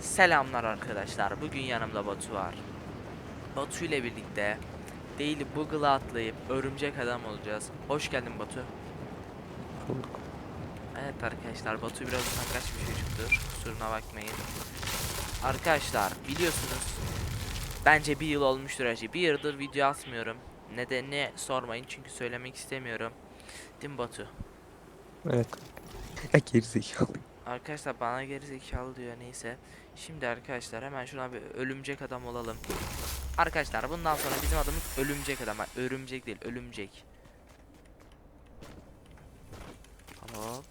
Selamlar arkadaşlar. Bugün yanımda Batu var. Batu ile birlikte Daily Buggle'a atlayıp örümcek adam olacağız. Hoş geldin Batu. Bulduk. Evet arkadaşlar Batu biraz utangaç bir çocuktur. Kusuruna bakmayın. Arkadaşlar biliyorsunuz bence bir yıl olmuştur şey. Bir yıldır video atmıyorum. Nedenini sormayın çünkü söylemek istemiyorum. Değil mi Batu? Evet. Ya gerizekalı. Arkadaşlar bana geri zekalı diyor neyse. Şimdi arkadaşlar hemen şuna bir örümcek adam olalım. Arkadaşlar bundan sonra bizim adımız örümcek adam. Örümcek değil ölümcek. Hop.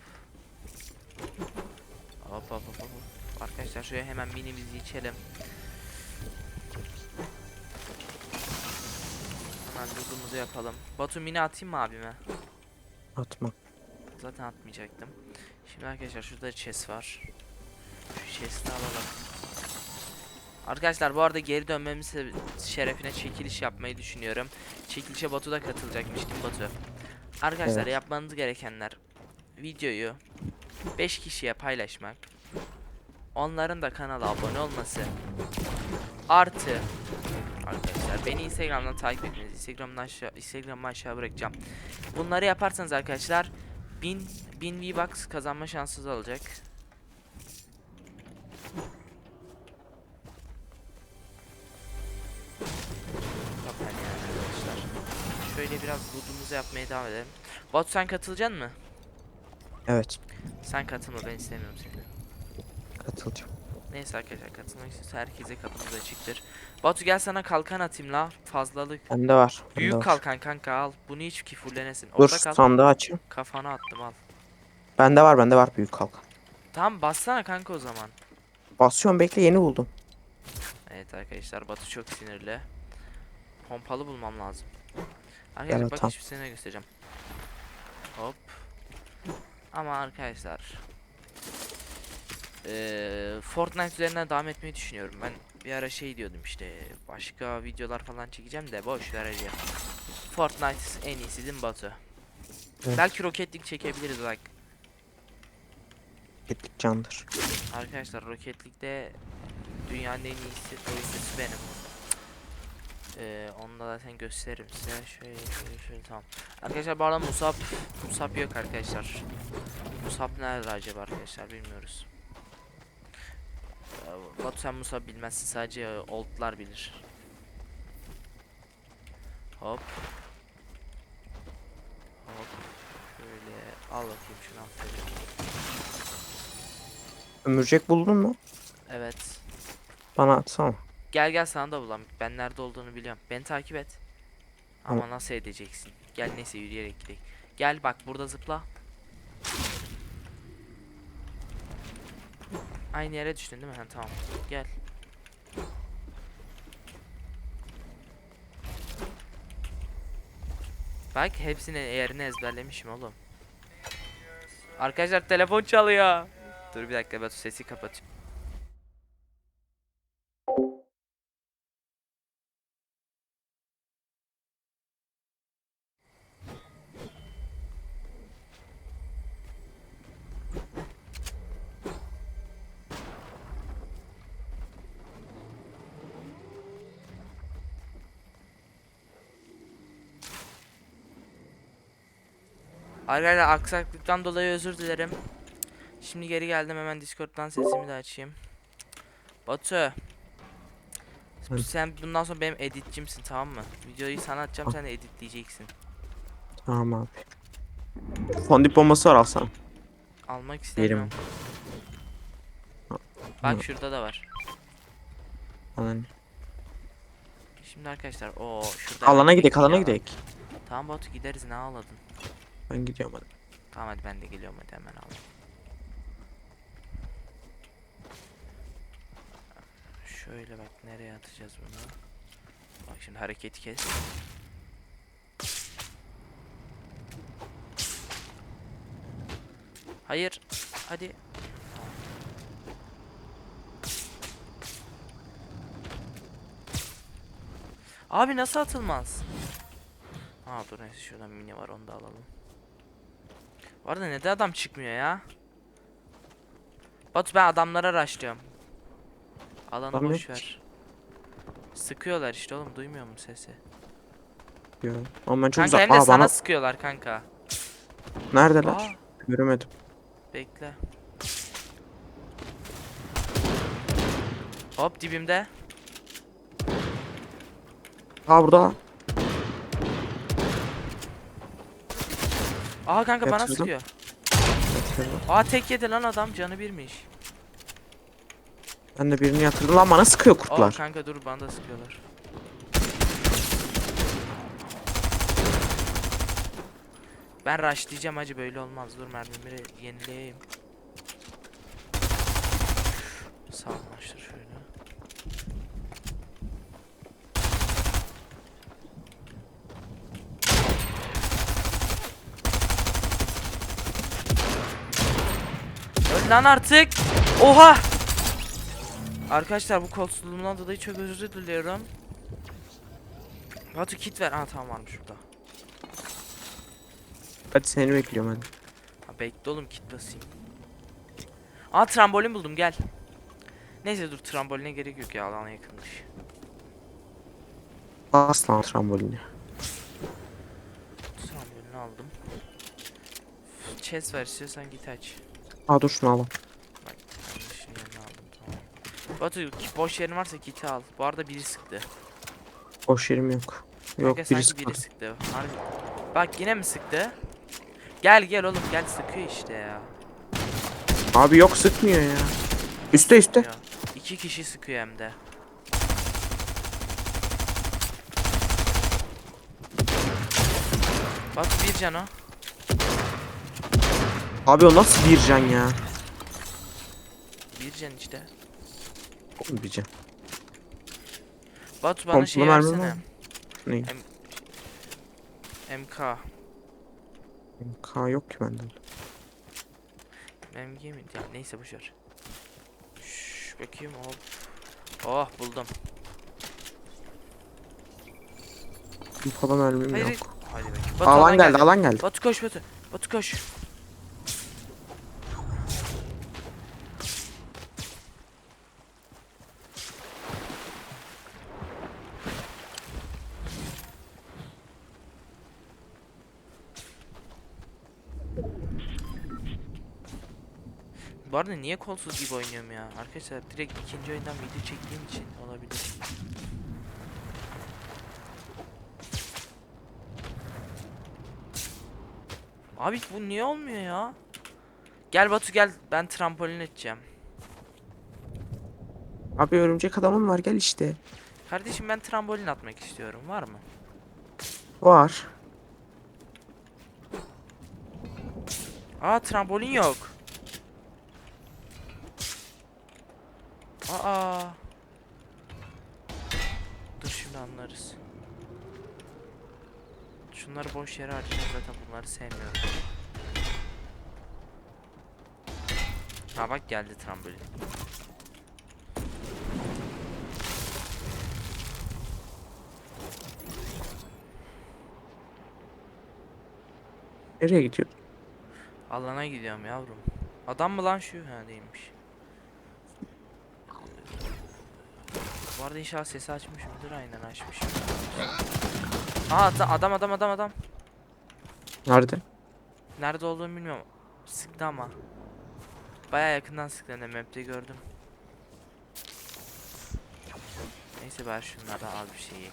Hop hop hop hop. Arkadaşlar şöyle hemen minimizi içelim. Hemen durdumuzu yapalım. Batu mini atayım mı abime? Atma. Zaten atmayacaktım. Şimdi arkadaşlar şurada chest var. Şu chest'i alalım. Arkadaşlar bu arada geri dönmemiz şerefine çekiliş yapmayı düşünüyorum. Çekilişe Batu da katılacakmış değil mi Batu? Arkadaşlar Evet. yapmanız gerekenler videoyu 5 kişiye paylaşmak. Onların da kanala abone olması. Artı arkadaşlar beni Instagram'dan takip etmeniz. Instagram'dan aşağı Instagram'ı aşağı bırakacağım. Bunları yaparsanız arkadaşlar 1000 1000 V-Bucks kazanma şansınız olacak. Şöyle biraz loot'umuzu yapmaya devam edelim. Bot sen katılacaksın mı? Evet. Sen katılma ben istemiyorum seni. Katılacağım. Neyse arkadaşlar katılmak istiyorsa herkese kapımız açıktır. Batu gel sana kalkan atayım la fazlalık. Bende var. Bende Büyük var. kalkan kanka al. Bunu hiç ki fullenesin. Dur Orada kal. sandığı açayım. Kafana attım al. Bende var bende var büyük kalkan. Tamam bassana kanka o zaman. Basıyorum bekle yeni buldum. Evet arkadaşlar Batu çok sinirli. Pompalı bulmam lazım. Arkadaşlar Evet, bak tamam. hiçbir sene göstereceğim. Hop. Ama arkadaşlar eee Fortnite üzerinden devam etmeyi düşünüyorum. Ben bir ara şey diyordum işte başka videolar falan çekeceğim de boş ver hadi. Fortnite en iyisi değil mi Batu? Evet. Belki Rocket League çekebiliriz bak. Etlik candır. Arkadaşlar Rocket League'de dünyanın en iyisi oyuncusu benim. Ee, onu da zaten gösteririm size. Şöyle şöyle şöyle tamam. Arkadaşlar bu arada Musab Musab yok arkadaşlar. Musab nerede acaba arkadaşlar bilmiyoruz. Batu sen Musab bilmezsin sadece oldlar bilir. Hop. Hop. Şöyle al bakayım şunu aferin. Ömürcek buldun mu? Evet. Bana atsana. Gel gel sana da bulam. Ben nerede olduğunu biliyorum. Beni takip et. Ama Tamam. nasıl edeceksin? Gel neyse yürüyerek gidelim. Gel bak burada zıpla. Aynı yere düştün değil mi? Ha, tamam. Gel. Bak hepsinin yerini ezberlemişim oğlum. Arkadaşlar telefon çalıyor. Dur bir dakika ben sesi kapatayım. Arkadaşlar aksaklıktan dolayı özür dilerim. Şimdi geri geldim hemen Discord'dan sesimi de açayım. Batu. Hı. Sen bundan sonra benim editçimsin tamam mı? Videoyu sana atacağım sen de editleyeceksin. Tamam abi. Fondip bombası var alsana. Almak istemiyorum. Hı. Bak şurada da var. Ne? Şimdi arkadaşlar o şurada. Alana gidelim alana gidelim. Tamam Batu gideriz ne ağladın? Ben gidiyorum hadi. Tamam hadi ben de geliyorum hadi hemen al. Şöyle bak nereye atacağız bunu? Bak şimdi hareketi kes. Hayır. Hadi. Abi nasıl atılmaz? Aa dur neyse şuradan mini var onu da alalım. Bu arada neden adam çıkmıyor ya? Batu ben adamlara rushlıyorum. Alanı Tamam, boş ver. Sıkıyorlar işte oğlum duymuyor musun sesi? Diyor. Ama ben çok Kanka uzak. de Aa sana bana sıkıyorlar kanka. neredeler? Aa, Göremedim. bekle. Hop dibimde. Aa burada. Aa kanka bana Yatırdım. sıkıyor. Aa tek yedi lan adam canı birmiş. Ben de birini yatırdım lan bana sıkıyor Aa kurtlar. kanka dur bana da sıkıyorlar. Ben rushlayacağım acı böyle olmaz. Dur mermileri yenileyeyim. Sağlaştır şöyle. Öl lan artık. Oha. Arkadaşlar bu kolsuzluğumdan dolayı çok özür diliyorum. Batu kit ver. Aa tamam varmış burada. Hadi seni bekliyorum hadi. Ha, bekle oğlum kit basayım. Aa trambolin buldum gel. Neyse dur tramboline gerek yok ya alana yakınmış. Bas lan trambolini. Trambolini aldım. Chest ver istiyorsan git aç. Aa dur şunu alalım. Aldım tamam. Batu boş yerin varsa kiti al. Bu arada biri sıktı. Boş yerim yok. Yok Kanka biri sanki sıkmadı. biri sıktı. Harbi. Bak yine mi sıktı? Gel gel oğlum gel sıkıyor işte ya. Abi yok sıkmıyor ya. Üste üste. Ya. İki kişi sıkıyor hem de. Bak bir can o. Abi o nasıl bir can ya? Bir can işte. Oğlum bir can. Batu bana Pompalı şey mermi var versene. mı? Ne? MK. K yok ki bende. MG mi? Ya neyse boşver. Şş, bakayım hop. Oh buldum. Pompalı mermim Hayır. yok. Hadi bakayım. Batu Alan geldi alan geldi. Batu koş Batu. Batu koş. Bu arada niye kolsuz gibi oynuyorum ya? Arkadaşlar direkt ikinci oyundan video çektiğim için olabilir. Abi bu niye olmuyor ya? Gel Batu gel ben trampolin edeceğim. Abi örümcek adamın var gel işte. Kardeşim ben trambolin atmak istiyorum var mı? Var. Aa trambolin yok. Aa. Dur şimdi anlarız. Şunları boş yere harcayacağım zaten bunları sevmiyorum. Ha bak geldi trambolin. Nereye gidiyor? Alana gidiyorum yavrum. Adam mı lan şu? Ha değilmiş. Bu arada inşallah sesi açmış mıdır? Aynen açmış. Aa adam adam adam adam. Nerede? Nerede olduğunu bilmiyorum. Sıktı ama. Baya yakından sıktı de map'te gördüm. Neyse ben şunlardan az bir şey.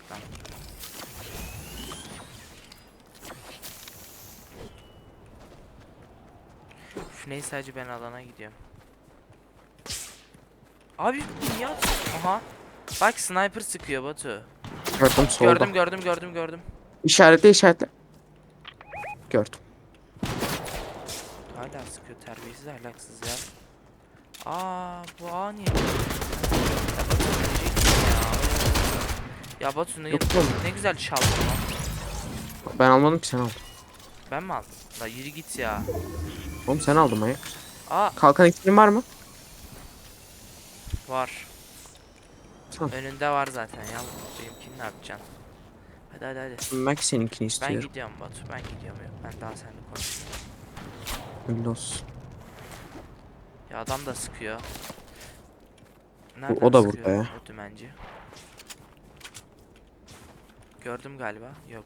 Üf, neyse hacı ben alana gidiyorum. Abi niye Aha. Bak sniper sıkıyor Batu. Gördüm solda. Gördüm gördüm gördüm gördüm. İşaretle işaretle. Gördüm. Hala sıkıyor terbiyesiz ahlaksız ya. Aa bu A niye? Ya Batu öleceksin ya. Ya Batu ne, Yok ne güzel çaldın lan. Ben almadım ki sen aldın. Ben mi aldım? La yürü git ya. Oğlum sen aldın manyak. Aa Kalkan iksinin var mı? var. Tamam. Önünde var zaten ya. Benimkini ne yapacaksın? Hadi hadi hadi. Ki seninkini Ben istiyorum. gidiyorum Batu. Ben gidiyorum yok. Ben daha seninle konuşmuyorum. Öyle olsun. Ya adam da sıkıyor. O da sıkıyor burada ya. O dümenci. Gördüm galiba. Yok.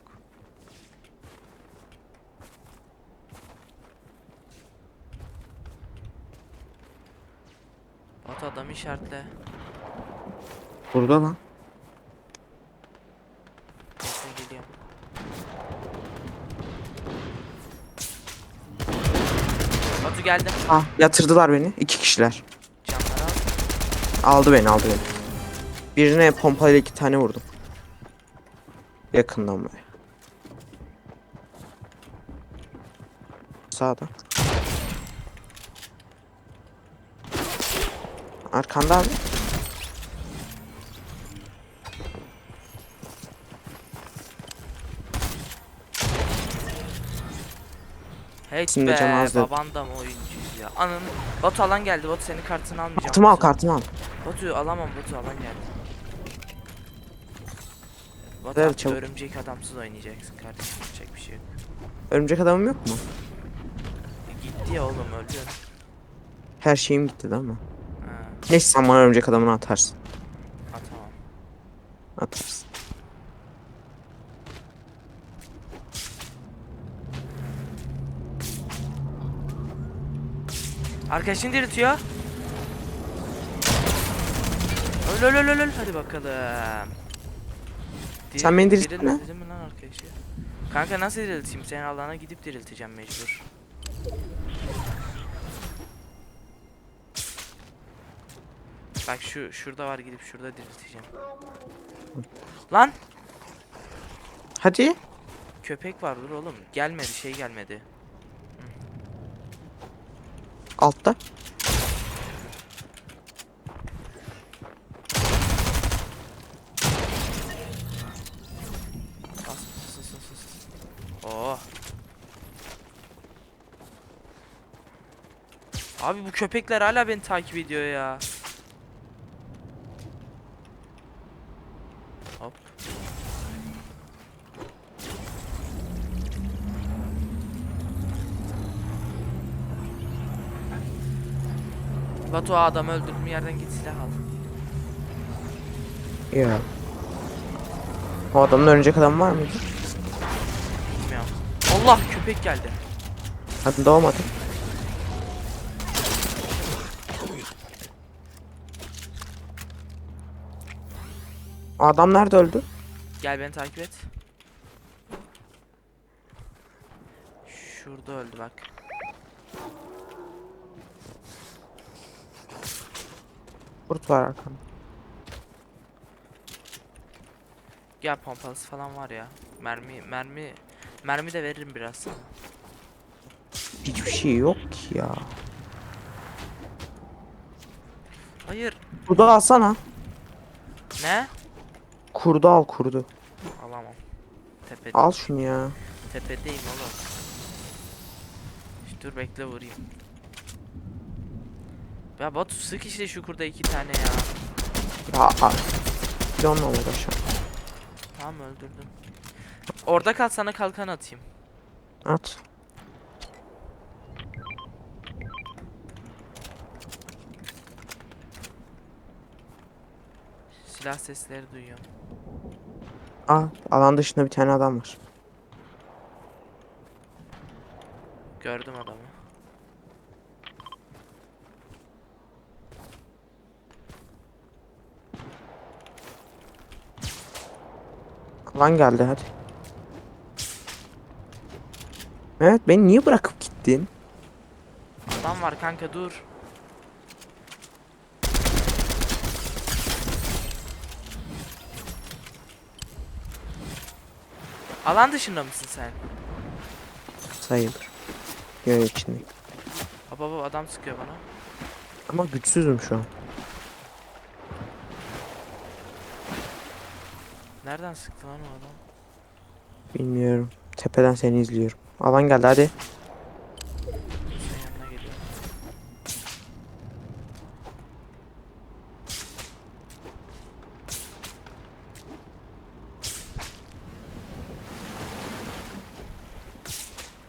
Batu adamı işaretle. Burada lan. Geliyorum. Batu geldim. Ah yatırdılar beni. İki kişiler. Al. Aldı beni aldı beni. Birine pompayla iki tane vurdum. Yakından böyle. Sağda. Arkanda abi. Hiç Şimdi be cam az da- baban da mı oyuncuyuz ya. Anın. Batu alan geldi. Batu senin kartını almayacağım. Kartımı al Batu. kartımı al. Batu alamam Batu alan geldi. Batu Ver artık çabuk. örümcek adamsız oynayacaksın kardeşim. Yapacak bir şey yok. Örümcek adamım yok mu? E, gitti ya oğlum öldü. Her şeyim gitti değil mi? Ha, Neyse sen bana örümcek adamını atarsın. atamam. Atarsın. Arkadaşını diriltiyor. Öl öl öl öl öl. Hadi bakalım. Sen beni. Diriltmedin mi lan arkadaşı? Kanka nasıl dirilteyim? Senin alana gidip dirilteceğim mecbur. Bak şu şurada var gidip şurada dirilteceğim. Lan Hadi. köpek var dur oğlum. Gelmedi şey gelmedi. Altta. Oh. Abi bu köpekler hala beni takip ediyor ya. Batu o adamı öldürdüm yerden git silah al. Ya. O adamın örümcek adam var mıydı? Bilmiyorum. Allah köpek geldi. Hadi doğmadı. Adam nerede öldü? Gel beni takip et. Şurada öldü bak. Kurt var arkamda. Gel pompalısı falan var ya. Mermi mermi mermi de veririm biraz sana. Hiçbir şey yok ki ya. Hayır. Kurdu alsana. Ne? Kurdu al kurdu. Alamam. Tepede. Al şunu ya. Tepedeyim oğlum. Dur bekle vurayım. Ya Batu sık işte şu kurda iki tane ya. Ya de onunla uğraşalım. Tamam öldürdüm. Orada kal sana kalkan atayım. At. Silah sesleri duyuyorum. Aa alan dışında bir tane adam var. Gördüm adamı. Alan geldi hadi. Evet beni niye bırakıp gittin? Adam var kanka dur. Alan dışında mısın sen? Sayılır. Yön içinde. Baba baba adam sıkıyor bana. Ama güçsüzüm şu an. Nereden sıktı lan o adam? Bilmiyorum. Tepeden seni izliyorum. Alan geldi hadi. Senin yanına geliyor.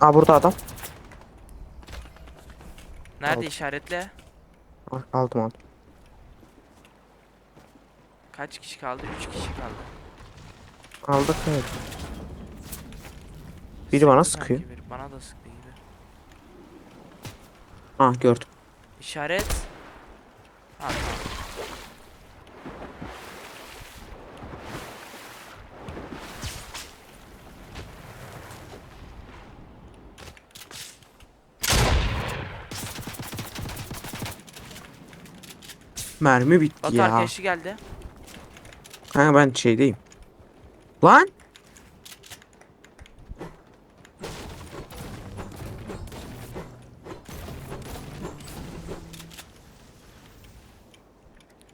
Aa burada adam. Nerede Aldım. işaretle? Al- Aldım aldım. Kaç kişi kaldı? 3 kişi kaldı. Aldık evet. Biri bana sıkıyor. biri, Bana da sıktı gibi. Ah gördüm. İşaret. Ha tamam. Mermi bitti Batu ya. arkadaşı geldi. Kanka ben şeydeyim. Lan!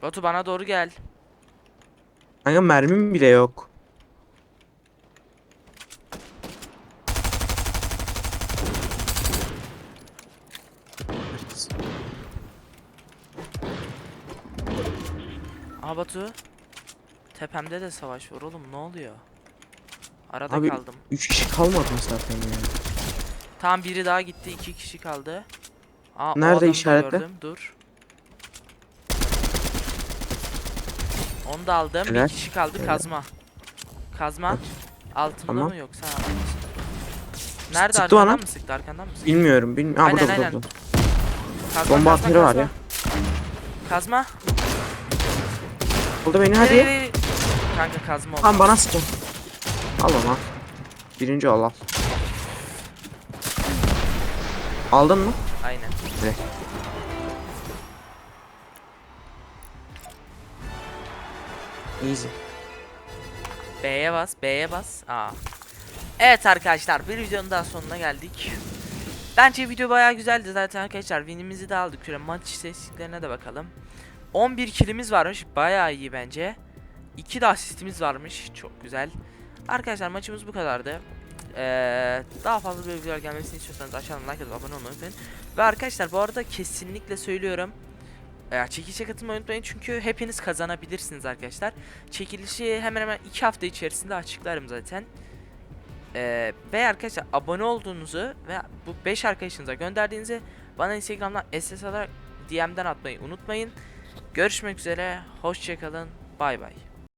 Batu bana doğru gel. Kanka mermim bile yok. Aa Batu. Tepemde de savaş var oğlum ne oluyor? Arada Abi- kaldım. 3 kişi kalmadı mı zaten ya? Tam biri daha gitti. iki kişi kaldı. Aa, Nerede işaretle? Dur. Onu da aldım. Bir kişi kaldı Helal. kazma. Kazma. Altında Tamam. mı yoksa? Nerede Sıktı arkandan bana. mı sıktı arkandan mı sıktı? Bilmiyorum. Bilmiyorum. Aa Aynen, burada aynen. burada. Kazma, Bomba atları var ya. Kazma. Oldu beni hadi. Hadi. Kanka kazma oldu. Tam bana sıkın. Al onu. Birinci al al. Aldın mı? Aynen. Easy. B'ye bas, B'ye bas. Aa. Evet arkadaşlar bir videonun daha sonuna geldik. Bence video bayağı güzeldi zaten arkadaşlar. Win'imizi de aldık. Şöyle maç istatistiklerine de bakalım. 11 kilimiz varmış. Bayağı iyi bence. 2 de asistimiz varmış. Çok güzel. Arkadaşlar maçımız bu kadardı. Ee, daha fazla böyle videolar gelmesini istiyorsanız aşağıdan like atıp abone olmayı unutmayın. Ve arkadaşlar bu arada kesinlikle söylüyorum. Ee, çekilişe katılmayı unutmayın çünkü hepiniz kazanabilirsiniz arkadaşlar. Çekilişi hemen hemen 2 hafta içerisinde açıklarım zaten. Ee, ve arkadaşlar abone olduğunuzu ve bu 5 arkadaşınıza gönderdiğinizi bana Instagram'dan SS alarak DM'den atmayı unutmayın. Görüşmek üzere. Hoşçakalın. Bay bay.